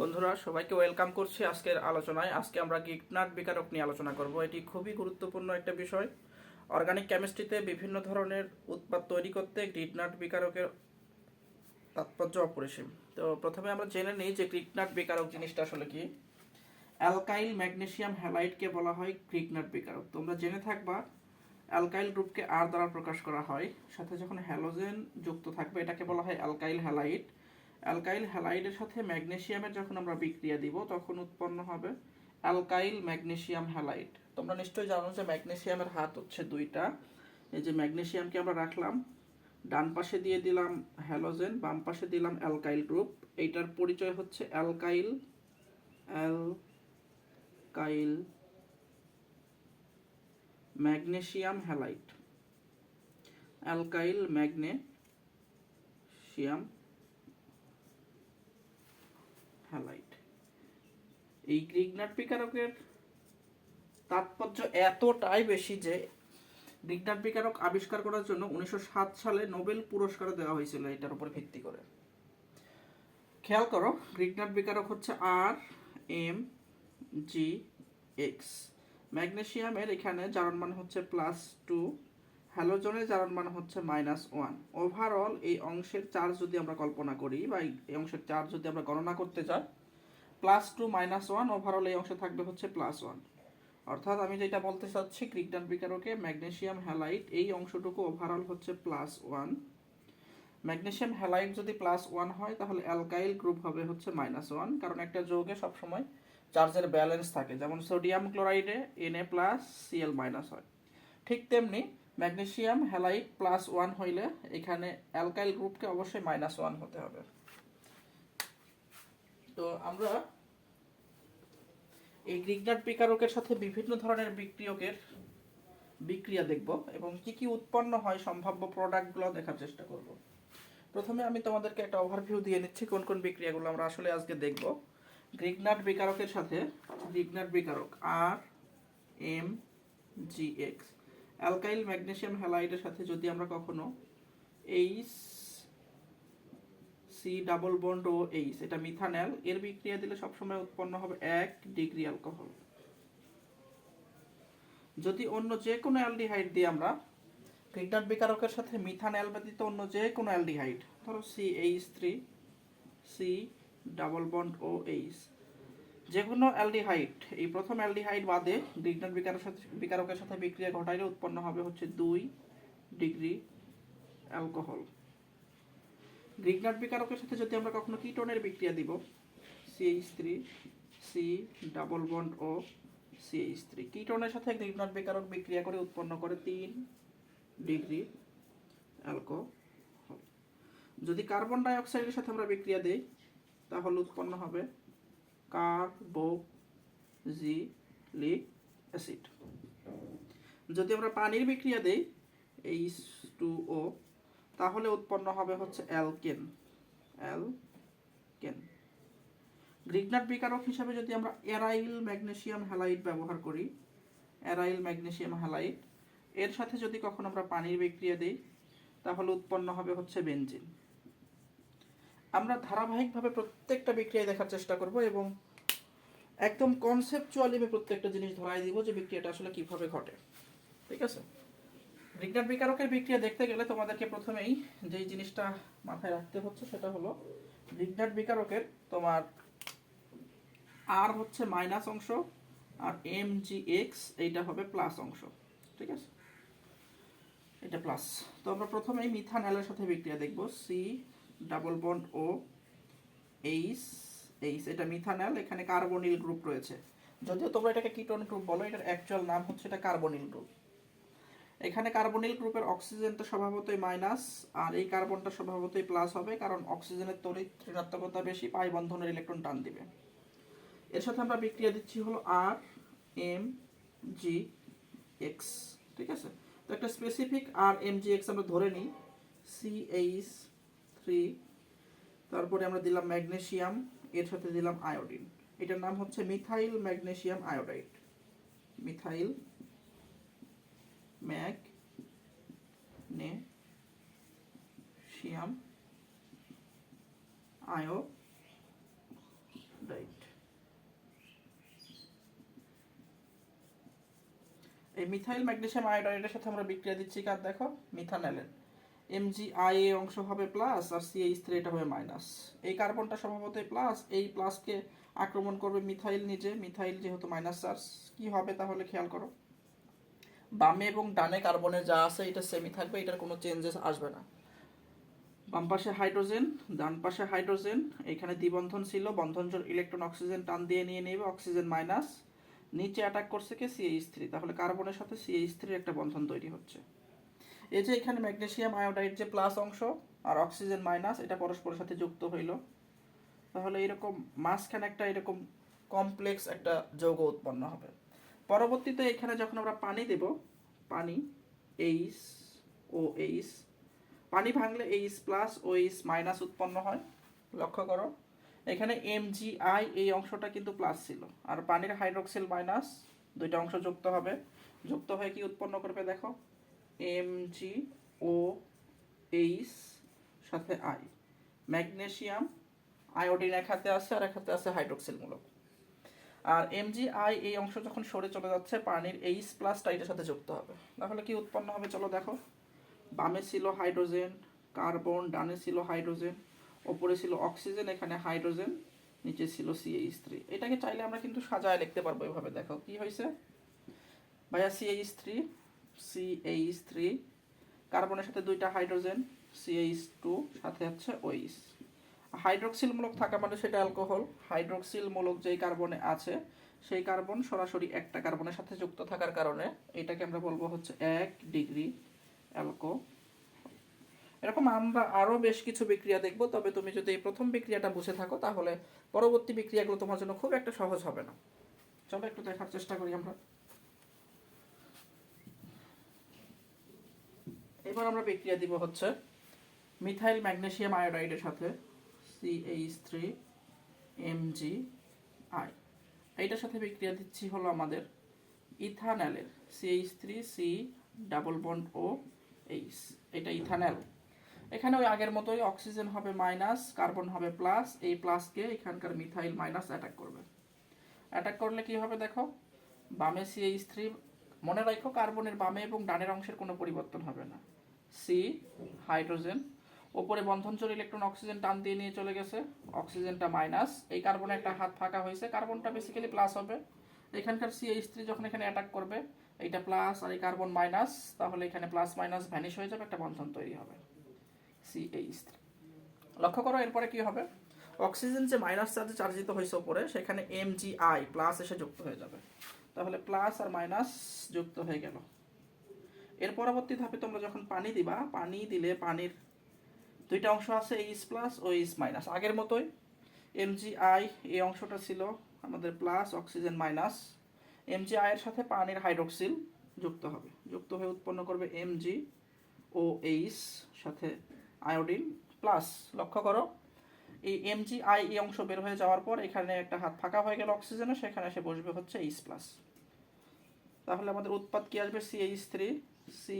বন্ধুরা, সবাইকে ওয়েলকাম করছি আজকের আলোচনায়। আজকে আমরা গিগনাট বিকারক নিয়ে আলোচনা করব। এটি খুবই গুরুত্বপূর্ণ একটা বিষয়। অর্গানিক কেমিস্ট্রিতে বিভিন্ন ধরনের উৎপাদ তৈরি করতে গ্রিগনাট বিকারকের তাৎপর্য অপরিসীম। তো প্রথমে আমরা জেনে নিই যে গ্রিগনাট বিকারক জিনিসটা আসলে কি। অ্যালকাইল ম্যাগনেসিয়াম হ্যালাইডকে বলা হয় গ্রিগনাট বিকারক। তোমরা জেনে থাকবা, অ্যালকাইল গ্রুপকে আর দ্বারা প্রকাশ করা হয়। সাথে যখন হ্যালোজেন যুক্ত থাকবে, এটাকে বলা হয় অ্যালকাইল হ্যালাইড অ্যালকাইল হ্যালাইডের সাথে ম্যাগনেসিয়ামের যখন আমরা বিক্রিয়া দিব, তখন উৎপন্ন হবে অ্যালকাইল ম্যাগনেসিয়াম হ্যালাইড। তোমরা নিশ্চয়ই জানো যে ম্যাগনেসিয়ামের হাত হচ্ছে দুইটা। এই যে ম্যাগনেসিয়ামকে আমরা রাখলাম, ডান পাশে দিয়ে দিলাম হ্যালোজেন, বাম পাশে দিলাম অ্যালকাইল গ্রুপ। এইটার পরিচয় হচ্ছে alkyl alkyl magnesium halide. Alkyl magnesium halide এই গ্রিগনাট বিকারকের তাৎপর্য এতটাই বেশি যে গ্রিগনাট বিকারক আবিষ্কার করার জন্য উনিশশো সাত সালে নোবেল পুরস্কার দেওয়া হয়েছিল এটার উপর ভিত্তি করে। খেয়াল করো গ্রিগনাট বিকারক হচ্ছে আর এম জি এক্স ম্যাগনেসিয়ামের এখানে জারণ মান হচ্ছে প্লাস টু হ্যালোজনের জারণ মান হচ্ছে মাইনাস ওয়ান ওভারঅল এই অংশের চার্জ যদি আমরা কল্পনা করি বা এই অংশের চার্জ যদি আমরা গণনা করতে চাই plus two minus one overall এই অংশে থাকবে হচ্ছে প্লাস ওয়ান অর্থাৎ আমি যেটা বলতে চাচ্ছি ক্রিকডান বিকারকে ম্যাগনেশিয়াম হ্যালাইট, এই অংশটুকু ওভারঅল হচ্ছে প্লাস ওয়ান ম্যাগনেশিয়াম হ্যালাইট যদি প্লাস ওয়ান হয়, তাহলে অ্যালকাইল গ্রুপ হবে হচ্ছে মাইনাস ওয়ান কারণ একটা যৌগে সবসময় চার্জের ব্যালেন্স থাকে। যেমন sodium ক্লোরাইডে N A plus CL minus হয়। ঠিক তেমনি ম্যাগনেসিয়াম হ্যালাইট প্লাস ওয়ান হইলে এখানে অ্যালকাইল গ্রুপকে অবশ্যই মাইনাস ওয়ান হতে হবে। তো আমরা এই গ্রিগনাট বিকারকের সাথে বিভিন্ন ধরনের বিক্রিয়কের বিক্রিয়া দেখব এবং কি কি উৎপন্ন হয় সম্ভাব্য প্রোডাক্টগুলো দেখার চেষ্টা করব। প্রথমে আমি তোমাদেরকে একটা ওভারভিউ দিয়ে নিচ্ছি কোন কোন বিক্রিয়াগুলো আমরা আসলে আজকে দেখব। গ্রিগনাট বিকারকের সাথে Grignard বিকারক R M G X alkyl magnesium হ্যালাইডের সাথে যদি আমরা কখনো H C double bond O H এটা মিথানল এর বিক্রিয়া দিলে সবসময় উৎপন্ন হবে এক ডিগ্রি অ্যালকোহল। যদি অন্য যে কোনো অ্যালডিহাইড দিয়ে আমরা গ্রিগনাট বিকারকের সাথে মিথানল ব্যতীত অন্য যে কোনো অ্যালডিহাইড, ধরো C H three C double bond O H যে কোনো অ্যালডিহাইড, এই প্রথম অ্যালডিহাইড বাদে গ্রিগনাট বিকারের সাথে বিকারকের সাথে বিক্রিয়া ঘটাইলে উৎপন্ন হবে হচ্ছে দুই ডিগ্রি অ্যালকোহল। গ্রিগনাট বিকারকের সাথে যদি আমরা কখনো কিটোনের বিক্রিয়া দিব CH three, C double bond O CH three. কিটোনের সাথে গ্রিগনাট বিকারক বিক্রিয়া করে উৎপন্ন করে তিন ডিগ্রি অ্যালকোহল। যদি কার্বন ডাই অক্সাইডের সাথে আমরা বিক্রিয়া দেই, তাহলে উৎপন্ন হবে কার্বোজিলিক অ্যাসিড। যদি আমরা পানির বিক্রিয়া দেই এইচ টু ও তাহলে উৎপন্ন হবে হচ্ছে অ্যালকেন। অ্যালকেন। গ্রিগনাট বিকারক হিসাবে যদি আমরা অ্যারাইল ম্যাগনেসিয়াম হ্যালাইড ব্যবহার করি, অ্যারাইল ম্যাগনেসিয়াম হ্যালাইড এর সাথে যদি কখনো আমরা পানির বিক্রিয়া দিই, তাহলে উৎপন্ন হবে হচ্ছে বেনজিন। আমরা ধারাবাহিকভাবে প্রত্যেকটা বিক্রিয়া দেখার চেষ্টা করব এবং একদম কনসেপচুয়ালি আমি প্রত্যেকটা জিনিস ধরাই দিব যে বিক্রিয়াটা আসলে কীভাবে ঘটে। ঠিক আছে? বিজ্ঞান বিকারকের বিক্রিয়া দেখতে গেলে তোমাদেরকে প্রথমেই যেই জিনিসটা মাথায় রাখতে হচ্ছে সেটা হলো বিজ্ঞান বিকারকের তোমার আর হচ্ছে মাইনাস অংশ আর এম জি এক্স এইটা হবে প্লাস অংশ। ঠিক আছে? এটা প্লাস তো আমরা প্রথমেই মিথানলের সাথে বিক্রিয়া দেখব। C double bond O H H এটা মিথানল, এখানে কার্বনিল গ্রুপ রয়েছে। যদিও তোমরা এটাকে কিটোন গ্রুপ বলো, এটার অ্যাকচুয়াল নাম হচ্ছে এটা কার্বনিল গ্রুপ। এখানে কার্বনিল গ্রুপের অক্সিজেনটা স্বভাবতই মাইনাস, আর এই কার্বনটা স্বভাবতই প্লাস হবে, কারণ অক্সিজেনের তড়িৎ ঋণাত্মকতা বেশি, পাই বন্ধনের ইলেকট্রন টান দিবে। এর সাথে আমরা বিক্রিয়া দিচ্ছি হলো আর, এম, জি, এক্স, ঠিক আছে? তো একটা specific R M, G, X আমরা ধরে নিই, সি এইচ থ্রি তারপরে আমরা দিলাম ম্যাগনেশিয়াম, এর সাথে দিলাম আয়োডিন। এটার নাম হচ্ছে methyl magnesium iodide. Methyl magnesium iodide. এই মিথাইল ম্যাগনেশিয়াম আয়োডাইডের সাথে আমরা বিক্রিয়া দিচ্ছি কার দেখো? মিথানলেন মিথানলের এমজিআই এ অংশ হবে প্লাস আর সিএইচ থ্রি এটা হবে মাইনাস এই কার্বনটা সম্ভবত প্লাস এই প্লাসকে আক্রমণ করবে মিথাইল নিজে মিথাইল যেহেতু মাইনাস চার্জ কি হবে তাহলে খেয়াল করো। বামে এবং ডানে কার্বনে যা আছে এটা সেমি থাকবে, এটার কোনো চেঞ্জেস আসবে না। বাম পাশে হাইড্রোজেন ডান পাশে হাইড্রোজেন এখানে দ্বিবন্ধন ছিল বন্ধনজোর ইলেকট্রন অক্সিজেন টান দিয়ে নিয়ে নেবে অক্সিজেন মাইনাস নিচে অ্যাটাক করছে কি? সিএইচ থ্রি তাহলে কার্বনের সাথে সিএইচ থ্রির একটা বন্ধন তৈরি হচ্ছে। এই যে এখানে ম্যাগনেশিয়াম আয়োডাইড যে প্লাস অংশ আর অক্সিজেন মাইনাস, এটা পরস্পরের সাথে যুক্ত হইল। তাহলে এরকম মাঝখানে একটা এরকম কমপ্লেক্স একটা যৌগ উৎপন্ন হবে। পরবর্তীতে এখানে যখন আমরা পানি দেব, পানি এইচ ও এইচ পানি ভাঙলে H plus O H minus উৎপন্ন হয়, লক্ষ্য করো। এখানে এম আই এই অংশটা কিন্তু প্লাস ছিল, আর পানির হাইড্রোক্সিল মাইনাস দুইটা অংশ যুক্ত হবে। যুক্ত হয়ে কি উৎপন্ন করবে দেখো? এম জি ও এইচ সাথে আই ম্যাগনেসিয়াম আয়োডিন এক হাতে আছে আর এক হাতে আছে হাইড্রোক্সিল মূলক আর এমজিআই এই অংশ যখন সরে চলে যাচ্ছে, পানির এইচ প্লাসটা এটার সাথে যুক্ত হবে। তাহলে কি উৎপন্ন হবে চলো দেখো। বামে ছিল হাইড্রোজেন, কার্বন, ডানে ছিল হাইড্রোজেন, ওপরে ছিল অক্সিজেন, এখানে হাইড্রোজেন, নিচে ছিল সিএইচ থ্রি এটাকে চাইলে আমরা কিন্তু সাজায় লিখতে পারব এভাবে। দেখো কি হয়েছে? ভাইয়া সিএইচ থ্রি সিএইচ থ্রি কার্বনের সাথে দুইটা হাইড্রোজেন সিএইচ টু সাথে হচ্ছে ওইস হাইড্রোক্সিল মূলক থাকা মানে সেটা অ্যালকোহল। হাইড্রোক্সিল মূলক যেই কার্বনে আছে, সেই কার্বন সরাসরি একটা কার্বনের সাথে যুক্ত থাকার কারণে এটাকে আমরা বলব হচ্ছে এক ডিগ্রি অ্যালকো। এরকম আমরা আরও বেশ কিছু বিক্রিয়া দেখব, তবে তুমি যদি এই প্রথম বিক্রিয়াটা বুঝে থাকো, তাহলে পরবর্তী বিক্রিয়াগুলো তোমার জন্য খুব একটা সহজ হবে না। চলো একটু দেখার চেষ্টা করি আমরা। এবার আমরা বিক্রিয়া দিব হচ্ছে মিথাইল ম্যাগনেসিয়াম আয়োডাইডের সাথে সিএইচ থ্রি এমজি আই এইটার সাথে বিক্রিয়া দিচ্ছি হলো আমাদের ইথানলের CH three C double bond O H এটা ইথানল। এখানে ওই আগের মতোই অক্সিজেন হবে মাইনাস, কার্বন হবে প্লাস, এই প্লাসকে এখানকার মিথাইল মাইনাস অ্যাটাক করবে। অ্যাটাক করলে কি হবে দেখো? বামে সিএইচ থ্রি মনে রাখো কার্বনের বামে এবং ডানের অংশের কোনো পরিবর্তন হবে না। সি হাইড্রোজেন ওপরে বন্ধনচর ইলেকট্রন অক্সিজেন টান দিয়ে নিয়ে চলে গেছে। অক্সিজেনটা মাইনাস এই কার্বনে একটা হাত ফাঁকা হয়েছে। কার্বনটা বেসিক্যালি প্লাস হবে। এখানকার সিএইচ থ্রি যখন এখানে অ্যাটাক করবে, এইটা প্লাস আর এই কার্বন মাইনাস তাহলে এখানে প্লাস মাইনাস ভ্যানিশ হয়ে যাবে, একটা বন্ধন তৈরি হবে। সিএইচ থ্রি লক্ষ্য করো, এরপরে কি হবে? অক্সিজেন যে মাইনাস চার্জে চার্জিত হয়েছে উপরে সেখানে এম জি আই প্লাস এসে যুক্ত হয়ে যাবে। তাহলে প্লাস আর মাইনাস যুক্ত হয়ে গেল। এর পরবর্তী ধাপে তোমরা যখন পানি দিবা, পানি দিলে পানির দুইটা অংশ আছে H plus O H minus আগের মতোই এমজিআই এই অংশটা ছিল আমাদের প্লাস অক্সিজেন মাইনাস এমজিআই এর সাথে পানির হাইড্রোক্সিল যুক্ত হবে। যুক্ত হয়ে উৎপন্ন করবে এমজি ও এইচ সাথে আয়োডিন প্লাস লক্ষ্য করো, এই এমজিআই এই অংশ বের হয়ে যাওয়ার পর এখানে একটা হাত ফাঁকা হয়ে গেল অক্সিজেনে সেখানে এসে বসবে হচ্ছে এইচ প্লাস তাহলে আমাদের উৎপাদ কি আসবে? CH three C